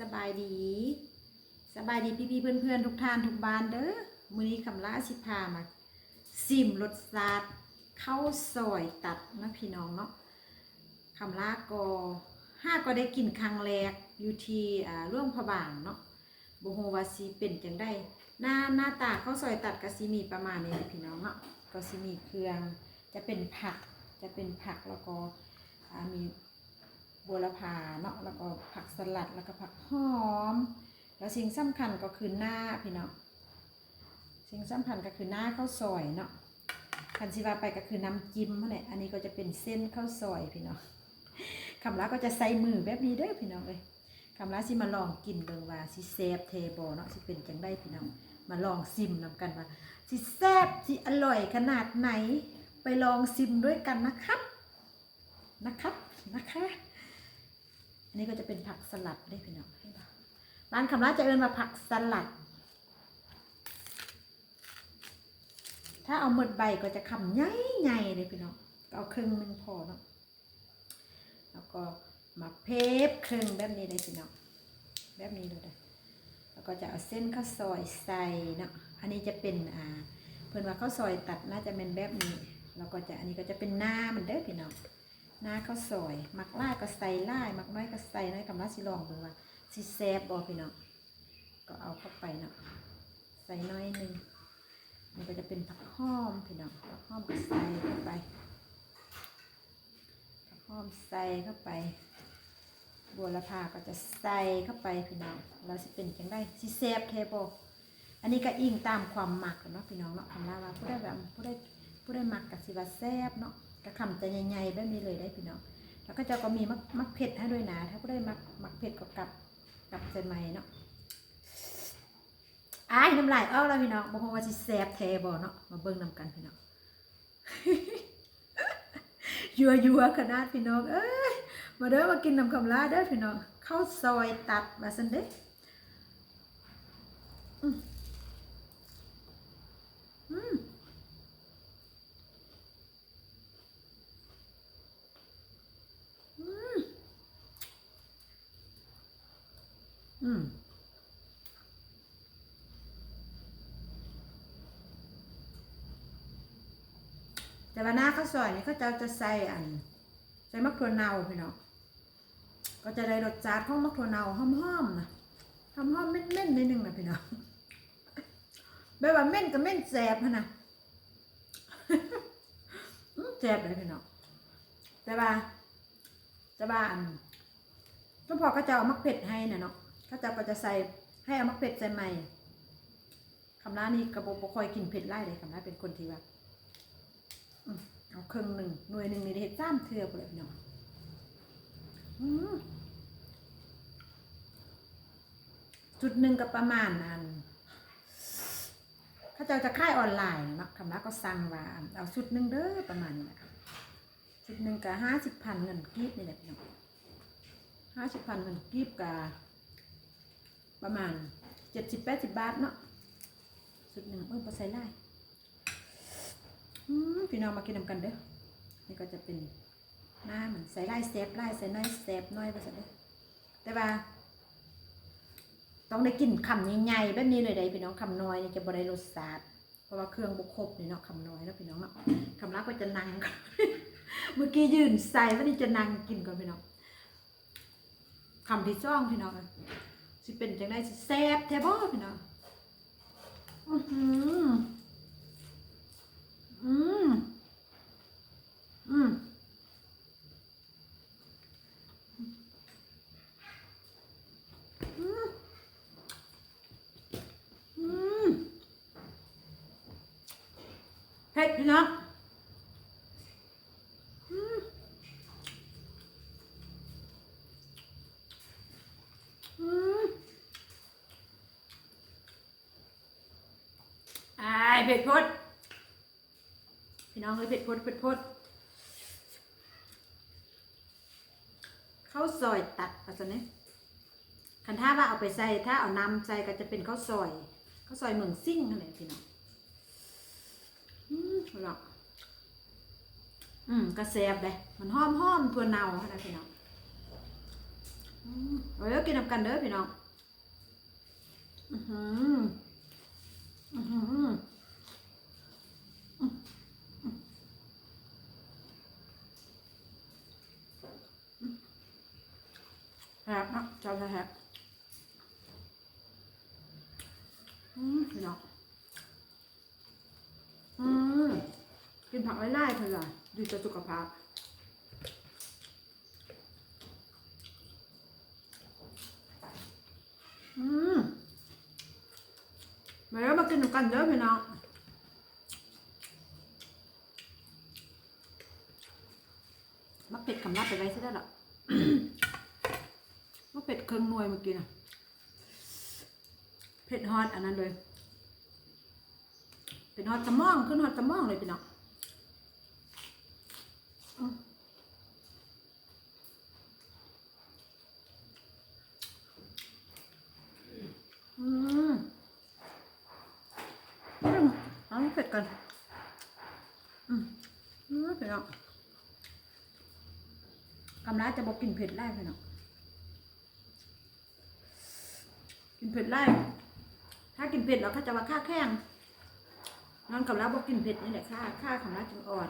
สบายดี สบายดีพี่ๆเพื่อนๆทุกท่านทุกบ้านเด้อมื้อนี้คำละสิพามาซิมรสชาติข้าวซอยตัดนะพี่น้องเนาะคำละก็ห้าก็ได้กินครั้งแรกอยู่ที่อ่าร่วงพะบางเนาะโบ่ฮู้ว่าสิเป็นจังไดหน้าหน้าตาข้าวซอยตัดก็สิมีประมาณนี้พี่น้องเนาะก็สิมีเครื่องจะเป็นผักจะเป็นผักแล้วก็มี บัวละพาเนาะแล้วก็ผักสลัดแล้วก็ผักหอม แล้วสิ่งสำคัญก็คือหน้าพี่เนาะสิ่งสำคัญก็คือหน้าข้าวซอยเนาะคันสิว่าไปก็คือน้ำจิ้มนั่นแหละอันนี้ก็จะเป็นเส้นข้าวซอยพี่เนาะคำละก็จะใส่มือแบบนี้เด้อพี่น้องเลยคำละสิมาลองกินเบิ่งว่าสิแซ่บเทบอเนาะสิเป็นจังได้พี่น้องมาลองซิมนำกันว่าสิแซ่บสิอร่อยขนาดไหน ไปลองซิมด้วยกันนะครับ นะครับนะคะ อันนี้ก็จะเป็นผักสลัดได้พี่น้องให้ดูร้านคำร้านจะเอินมาผักสลัด ถ้าเอาหมดใบก็จะคำใหญ่ๆเลยพี่น้องเอาครึ่งหนึ่งพอเนาะแล้วก็มาเพบครึ่งแบบนี้เลยพี่น้องแบบนี้เลยแล้วก็จะเอาเส้นข้าวซอยใส่เนาะอันนี้จะเป็นอ่าเพื่อนว่าข้าวซอยตัดน่าจะเป็นแบบนี้ แล้วก็จะอันนี้ก็จะเป็นหน้ามันเด้อพี่น้อง หน้าข้าวซอย มักล่าก็ใส่ล่ายมักน้อยก็ใส่น้อยกำลังสิลองดูว่าสิแซ่บบอพี่น้องก็เอาเข้าไปเนาะใส่น้อยหนึ่งมันก็จะเป็นผักหอมพี่น้องผักหอมก็ใส่เข้าไปผักหอมใส่เข้าไป บัวละพาก็จะใส่เข้าไปพี่น้องเราสิเป็นจังได้สิแซ่บเทบออันนี้ก็อิงตามความหมักเนาะพี่น้องเนาะคำว่าว่าผู้ได้แบบผู้ได้ผู้ได้หมักกับสิว่าแซ่บเนาะะคำจะใหญ่ๆแบบนี้เลยได้พี่น้องแล้วก็จะก็มีมักมักเผ็ดให้ด้วยนะถ้าก็ได้มักมักเผ็ดก็กลับกลับใส่ไม้เนาะอ้ายน้ำลายออกแล้วพี่น้องบอกว่าสิแซ่บแทบ่เนาะมาเบิ่งนำกันพี่น้องยัวยัวๆขนาดพี่น้องเอ้ยมาเด้อมากินน้ำคำลาเด้อพี่น้องข้าวซอยตัดมาสันเด้อม อืมแต่ว่าหน้าข้าวซอยนี่เขาจะจะใส่อันใส่มะเขือเนาพี่น้องก็จะได้รสชาติของมะเขือเนาหอมๆนะหอมๆเม่นๆนิดนึงนะพี่น้องแบบว่าเม่นกับเม่นแสบนะแสบเลยพี่น้องแต่ว่าแต่ว่าอันก็พอเขาจะเอามักเผ็ดให้นะเนาะ เขาจะก็จะใส่ให้เอามักเผ็ดใส่ใหม่คำร้านนี้กระบอกบ่คอยกินเผ็ดไล่เลยคำร้านเป็นคนที่ว่าเอาครึ่งหนึ่งหน่วยหนึ่งนี่เห็ดจ้ามเทือกเลยพี่น้องจุดหนึ่งก็ประมาณนั้นเขาจะจะค่ายออนไลน์เนาะคำร้านก็สั่งว่า เอาชุดหนึ่งเด้อประมาณนี้แหละชุดหนึ่งก็ห้าสิบพันเงินกีบนี่แหละน้องห้าสิบพันมันกีบกา ประมาณเจ็ดสิบแปดสิบบาทเนาะสุดหนึ่งเออพอใส่ได้อืมพี่น้องมากินนำกันเด้อนี่ก็จะเป็นหน้าเหมือนใส่ไล่เซฟไล่ใส่น้อยเซฟน้อยไปสักเด้อแต่ว่า ต้องได้กินคำใหญ่ๆแบบนี้เลยได้พี่น้องคำน้อยนี่จะบริรสชาติเพราะว่าเครื่องบุกครบนี่เนาะคำน้อยแล้วพี่น้องเนาะคำรักก็จะนั่งเมื่อกี้ยืนใส่วันนี้จะนั่งกินก่อนพี่น้องคำที่ซ่องพี่น้องอะ สิเป็นจังไดสิแซ่บแท้บ่พี่น้องอือหืออืมอืมอืมอืมเผ็ดพี่น้องอืมอืมอาย เผ็ดพดพี่น้องเลยเผ็ดพดเผ็ดพดข้าวซอยตัดภาษาเนี้คันถ้าว่าเอาไปใส่ถ้าเอาน้ำใส่ก็จะเป็นข้าวซอยข้าวซอยเมืองซิ่งอะไรพี่น้องอืมหรอกอืมกระแซบเลยมันหอมหอมๆตัวเนาอะไรพี่น้องอืมเอาเด้อกินกันเด้อพี่น้องอือหืออือหือมอืมอืมแซ่บเนาะเจ้าแซ่บอืมพี่น้องอืมกินผักไล่ๆเถอะล่ะดีต่อสุขภาพอืมมาแล้วมากินกันเด้อพี่น้องมาเป็ดคำนับไปไว้ซะได้หรอ เป็ดเครื่องหน่วยเมื่อกี้นะเผ็ดฮอตอันนั้นเลยเป็นฮอตตะม่องขึ้นฮอตตะม่องเลยพี่น้องอืมอืมอืมเอาให้เผ็ดกันอืมอืมพี่น้องกำลังจะบอกกินเผ็ดไล่พี่น้อง กินเผ็ดไล่ถ้ากินเผ็ดเราก็จะว่าค่าแข้งนอนกับแล้วบอกกินเผ็ดนี่แหละค่าค่าของเราจึงอ่อน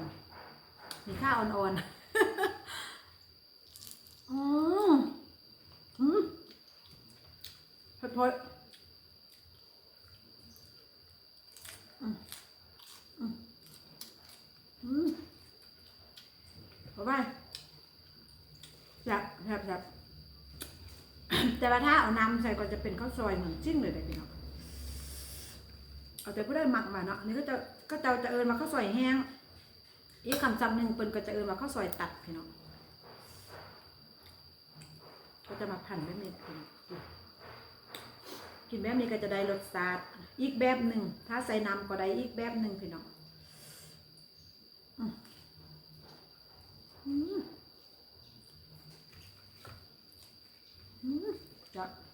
มีค่าอ่อนๆอ๋ออืมเผ็ดพออืมอืมอืมเอาไปแซ่บแซ่บแซ่บ แต่ว่าถ้าเอาน้ำใส่ก็จะเป็นข้าวซอยเหมือนจิ้งเลยเด็กพี่น้องเอาแต่ผู้ได้หมักมาเนาะนี่ก็จะก็จะจะเอิญมาข้าวซอยแห้งอีกคำจำหนึ่งเปิ้นก็จะเอิญมาข้าวซอยตัดพี่น้องก็จะมาพันแบบนี้พี่น้องกินแบบนี้ก็จะได้รสชาติอีกแบบหนึ่งถ้าใส่น้ำก็ได้อีกแบบหนึ่งพี่น้องอืมอื ม